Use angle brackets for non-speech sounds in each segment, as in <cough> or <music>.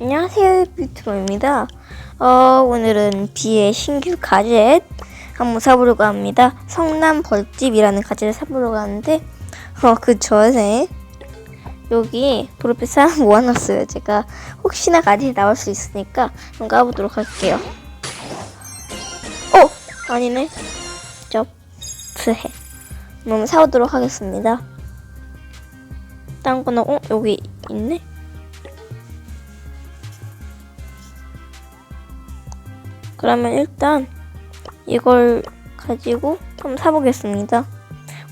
안녕하세요 뷰튜버입니다 어, 오늘은 비의 신규 가젯 한번 사보려고 합니다 성남 벌집이라는 가젯을 사보려고 하는데 어, 그 전에 여기 프로필 하나 <laughs> 모아놨어요 제가 혹시나 가젯이 나올 수 있으니까 한번 가보도록 할게요 어! 아니네 접스해 한번 사보도록 하겠습니다 딴 거는 어? 여기 있네? 그러면 일단 이걸 가지고 한번 사보겠습니다.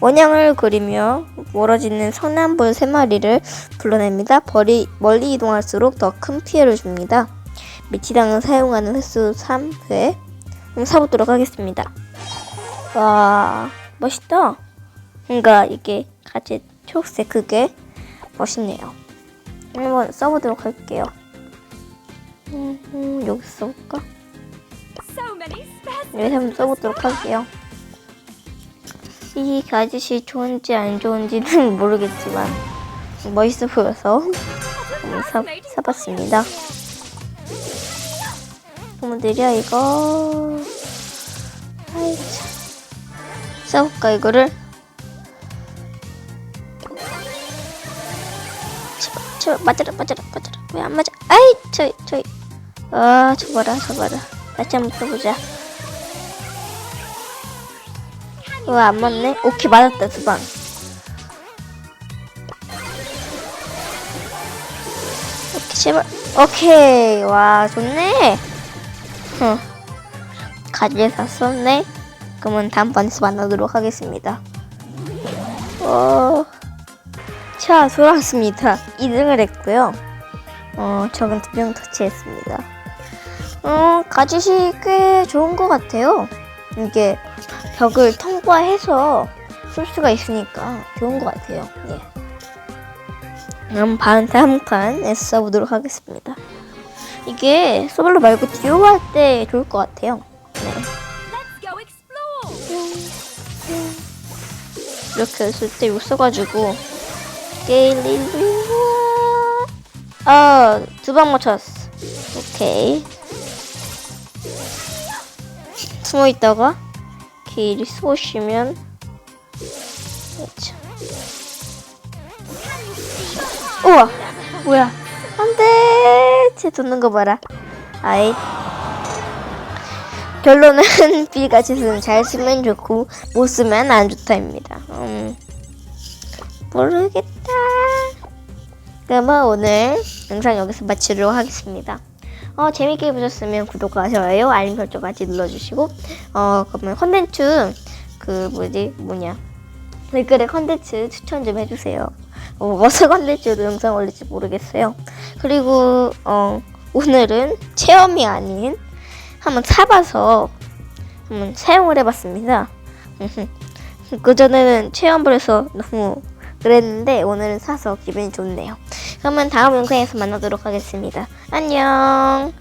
원형을 그리며 멀어지는 성남벌 세 마리를 불러냅니다. 벌이 멀리 이동할수록 더 큰 피해를 줍니다. 미치당을 사용하는 횟수 3회 한번 사보도록 하겠습니다. 와 멋있다. 뭔가 이게 같이 초록색 그게 멋있네요. 한번 써보도록 할게요. 음, 음, 여기 써볼까? Specimens. 여기서 한번 써보도록 할게요. 이 가짓이 좋은지 안 좋은지는 <laughs> 모르겠지만 멋있어 보여서 사, 사봤습니다. 너무 느려 이거. 아이 참. 써볼까 이거를? 제발 맞아라 맞아라 맞아라 왜 안 맞아? 아이 저기 저기 아 저봐라 저봐라 다시 한번 써보자. 와, 안 맞네? 오케이, 맞았다, 두 방. 오케이, 제발. 오케이, 와, 좋네. huh. 가지에 다 썼네. 그러면 다음번에서 만나도록 하겠습니다. 어, 자, 돌아왔습니다. 2등을 했고요. 어, 적은 두명 터치했습니다. 어, 가짓이 꽤 좋은 것 같아요. 이게 벽을 통과해서 쏠 수가 있으니까 좋은 것 같아요. 예. 그럼 다음 칸 S 써보도록 하겠습니다. 이게 소블로 말고 듀오 할 때 좋을 것 같아요. 네. 이렇게 했을 때 이거 써가지고 게일리루아 아두 방 맞췄어. 오케이. 숨어 있다가 길이 쏘시면 그렇죠. 우와 뭐야. 안돼. 쟤 돕는 거 봐라. 아이. 결론은 <laughs> 비가짓은 잘 쓰면 좋고 못 쓰면 안 좋다입니다. 음. 모르겠다. 그러면 오늘 영상 여기서 마치도록 하겠습니다 어, 재밌게 보셨으면 구독과 좋아요, 알림 설정까지 눌러주시고, 어, 그러면 컨텐츠, 그, 뭐지, 뭐냐. 댓글에 컨텐츠 추천 좀 해주세요. 어, 무슨 컨텐츠로 영상 올릴지 모르겠어요. 그리고, 어, 오늘은 체험이 아닌, 한번 사봐서, 한번 사용을 해봤습니다. <laughs> 그전에는 체험을 해서 너무 그랬는데, 오늘은 사서 기분이 좋네요. 그러면 다음 영상에서 만나도록 하겠습니다. 안녕!